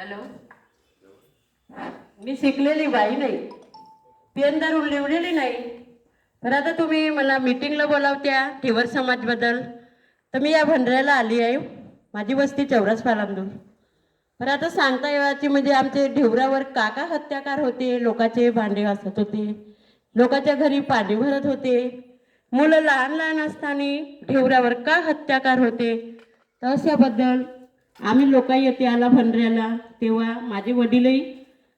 Hello? मी शिकलेली बाई नाही. पेन धरून लिवलेली नाही. तर आता तुम्ही मला मीटिंगला बोलावत्या ठेवर समाजबद्दल. तर मी या भंडऱ्याला आली आहे. माझी वस्ती चौरास पालांदूर. तर आता सांगता येवाची म्हणजे आमचे ढिवरावर काका हत्याकार होते लोकाचे भांडे घासत होते लोकाच्या घरी पाणी भरत होते. मुलं लहान लहान असताना ढिवरावर का हत्याकार होते? तर अशाबद्दल आम्ही लोक येते आला भंडऱ्याला. तेव्हा माझे वडीलही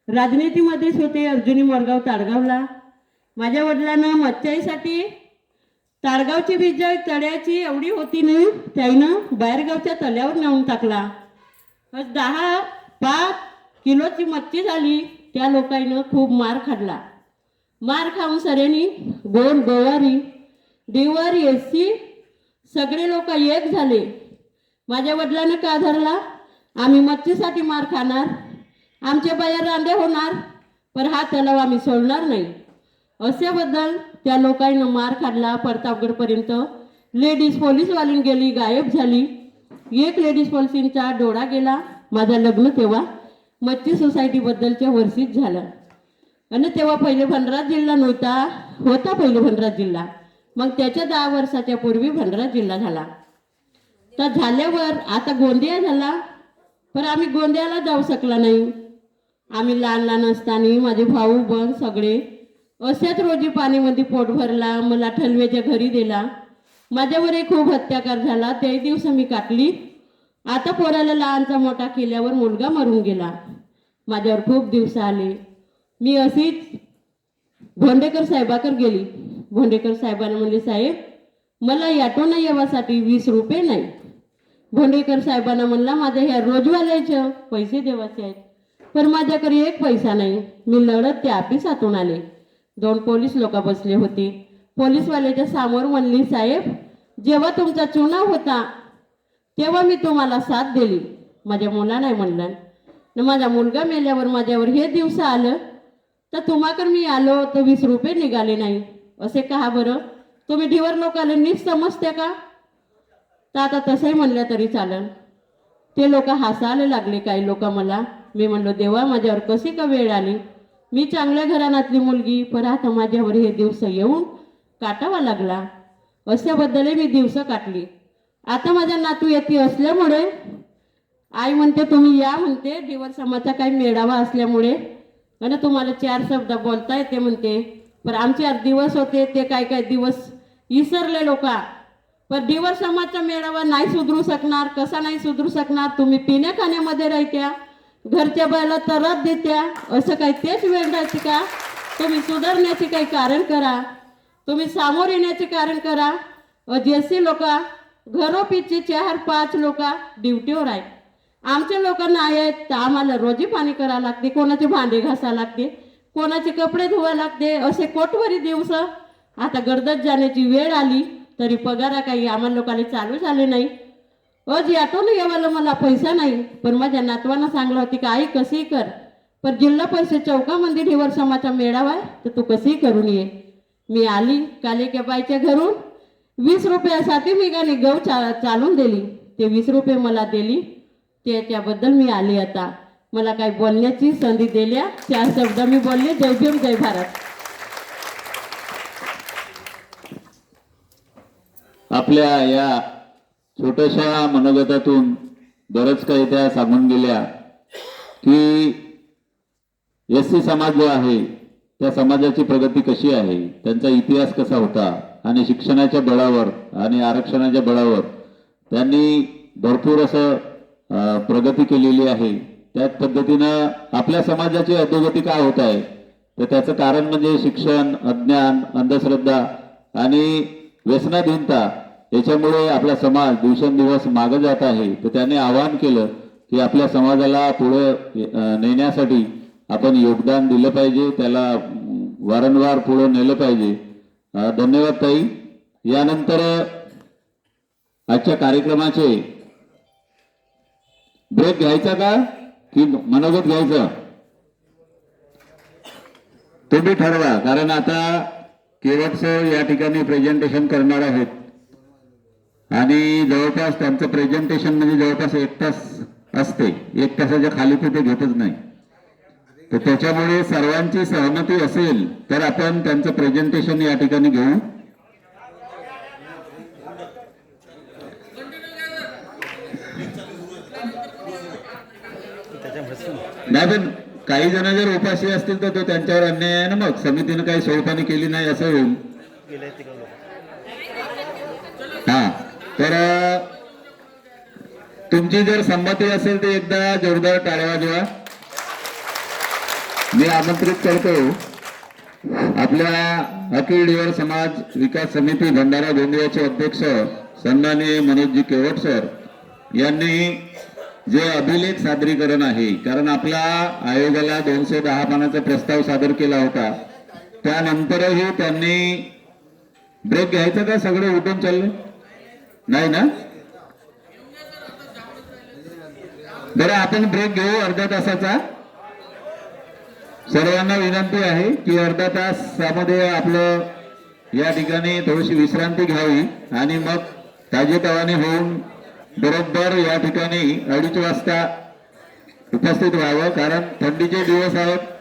राजनीतीमध्येच होते. अर्जुनी मोरगाव ताडगावला. माझ्या वडिलांना मच्छाईसाठी ताडगावची बीज तळ्याची एवढी होती ना त्याईनं बाहेरगावच्या तल्यावर नेऊन टाकला. आज दहा पाच किलोची मच्छी झाली. त्या लोकांनं खूप मार खाल्ला. मार खाऊन सरेनी गोल गोवारी डिवर एसी सगळे लोक एक झाले. माझ्या वडिलांना का धरला? आम्ही मच्छीसाठी मार खाणार. आमचे बाया रांडे होणार पण हा तलाव आम्ही सोडणार नाही. असेबद्दल त्या लोकांना मार खाल्ला प्रतापगडपर्यंत. लेडीज पोलीसवालीन गेली गायब झाली. एक लेडीज पोलिसींचा डोळा गेला. माझं लग्न तेव्हा मच्छी सोसायटीबद्दलच्या वर्षीच झालं. आणि तेव्हा पहिले भंडारा जिल्हा नव्हता होता पहिले भंडारा जिल्हा. मग त्याच्या दहा वर्षाच्या पूर्वी भंडारा जिल्हा झाला. तर झाल्यावर आता गोंदिया झाला पण आम्ही गोंदियाला जाऊ शकला नाही. आम्ही लहान लहान असताना माझे भाऊ बन सगळे अशाच रोजी पाणीमध्ये पोट भरला मला ठलवेच्या घरी दिला. माझ्यावरही खूप अत्याचार झाला ते दिवस मी काटली. आता पोराला लहानचा मोठा केल्यावर मुलगा मरून गेला. माझ्यावर खूप दिवस आले. मी अशीच भोंडेकर साहेबाकर गेली. भोंडेकर साहेबांना म्हणले साहेब मला याटोनं येवासाठी वीस रुपये नाही. भोंडेकर साहेबांना म्हणला माझ्या ह्या रोजवाल्याचं पैसे देवाचे आहेत. पण माझ्याकडे एक पैसा नाही. मी लढत त्या ऑफिसातून आले. दोन पोलीस लोक बसले होते. पोलीसवाल्याच्या समोर म्हणली साहेब जेव्हा तुमचा चुनाव होता तेव्हा मी तुम्हाला साथ दिली. माझ्या मुला नाही म्हणलं. न माझा मुलगा मेल्यावर माझ्यावर हे दिवस आलं. तर तुम्हाकडे मी आलो तर वीस रुपये निघाले नाही. असे का बरं? तुम्ही ढिवर लोकांना नीट समजते का? तर आता तसंही म्हणलं तरी चालेल. ते लोक हसायला लागले काही लोक मला. मी म्हणलो देवा माझ्यावर कशी का वेळ आली? मी चांगल्या घराण्यातली मुलगी पण आता माझ्यावर हे दिवस येऊन काटावा लागला. अशाबद्दलही मी दिवस काटली. आता माझ्या नातू येते असल्यामुळे आई म्हणते तुम्ही या म्हणते. दिवसमाचा काही मेळावा असल्यामुळे. आणि तुम्हाला चार शब्द बोलता येते म्हणते. पण आमचे दिवस होते ते काय काय दिवस विसरले लोक. पण दिवस समाजचा मेळावा नाही सुधरू शकणार कसा नाही सुधरू शकणार? तुम्ही पिण्या खाण्यामध्ये राहत्या घरच्या बायला तरत देत्या असं काही तेच वेळ राहते का? तुम्ही सुधारण्याचे काही कारण करा. तुम्ही सामोर येण्याचे कारण करा. जेसी लोक घरोपीचे चार पाच लोक ड्युटीवर आहेत. आमच्या लोकांना आहेत तर आम्हाला रोजी पाणी करावं लागते कोणाचे भांडे घासावं लागते कोणाचे कपडे धुवा लागते असे कोटवरी दिवस. आता गर्दत जाण्याची वेळ आली. तरी पगारा काही. आम्हाला लोकांना चालू झाले नाही. अज याटोन येवायला मला पैसा नाही. पण माझ्या नातवानं सांगलं होती की आई कशी कर. पण जिल्हा पैसे चौकामध्ये ढिवर समाचा मेळावा आहे तर तू कशी करून ये. मी आली कालिका बाईच्या घरून. वीस रुपयासाठी मी गाणी गहू चा चालून दिली. ते वीस रुपये मला दिली. त्याच्याबद्दल मी आली आता. मला काही बोलण्याची संधी दिल्या. चार शब्द मी बोलले जय भीम जय भारत. आपल्या या छोट्याशा मनोगतातून बरंच काही त्या सांगून गेल्या की एस सी समाज जो आहे त्या समाजाची प्रगती कशी आहे त्यांचा इतिहास कसा होता आणि शिक्षणाच्या बळावर आणि आरक्षणाच्या बळावर त्यांनी भरपूर असं प्रगती केलेली आहे. त्याच पद्धतीनं आपल्या समाजाची अधोगती का होत आहे तर त्याचं कारण म्हणजे शिक्षण अज्ञान अंधश्रद्धा आणि व्यसनाधीनता याच्यामुळे आपला समाज दिवसेंदिवस मागे जात आहे. तर त्याने आवाहन केलं की आपल्या समाजाला पुढे नेण्यासाठी आपण योगदान दिलं पाहिजे. त्याला वारंवार पुढे नेलं पाहिजे. धन्यवाद ताई. यानंतर आजच्या कार्यक्रमाचे ब्रेक घ्यायचा का? की मनोगत घ्यायचं? तुम्ही ठरवा. कारण आता केवट या ठिकाणी प्रेझेंटेशन करणार आहेत. आणि जवळपास त्यांचं प्रेझेंटेशन म्हणजे जवळपास एक तास असते. एक तासाच्या खाली ते घेतच नाही. तर त्याच्यामुळे सर्वांची सहमती असेल तर आपण त्यांचं प्रेझेंटेशन या ठिकाणी घेऊ. नाही पण काही जण जर उपाशी असतील तर तो त्यांच्यावर अन्याय आहे ना मग. समितीनं काही सोडपाणी केली नाही असं होईल. हा. तर तुमची जर संमती असेल तर एकदा जोरदार टाळ्या वाजवा. मी आमंत्रित करतो. आपल्या अखिल डिवर समाज विकास समिती भंडारा गोंदियाचे अध्यक्ष सन्माननीय मनोजजी केवट सर यांनी जे अभिलेख सादरीकरण आहे कारण आपल्या आयोगाला दोनशे दहा पानाचा प्रस्ताव सादर केला होता त्यानंतरही त्यांनी ब्रेक घ्यायचा का? सगळे उठून चालले नाही ना? बरं आपण ब्रेक घेऊ अर्ध्या तासाचा. सर्वांना विनंती आहे की अर्धा तासामध्ये आपलं या ठिकाणी थोडीशी विश्रांती घ्यावी आणि मग ताजेतवाने होऊन बरोबर या ठिकाणी अडीच वाजता उपस्थित व्हावं कारण थंडीचे दिवस आहेत.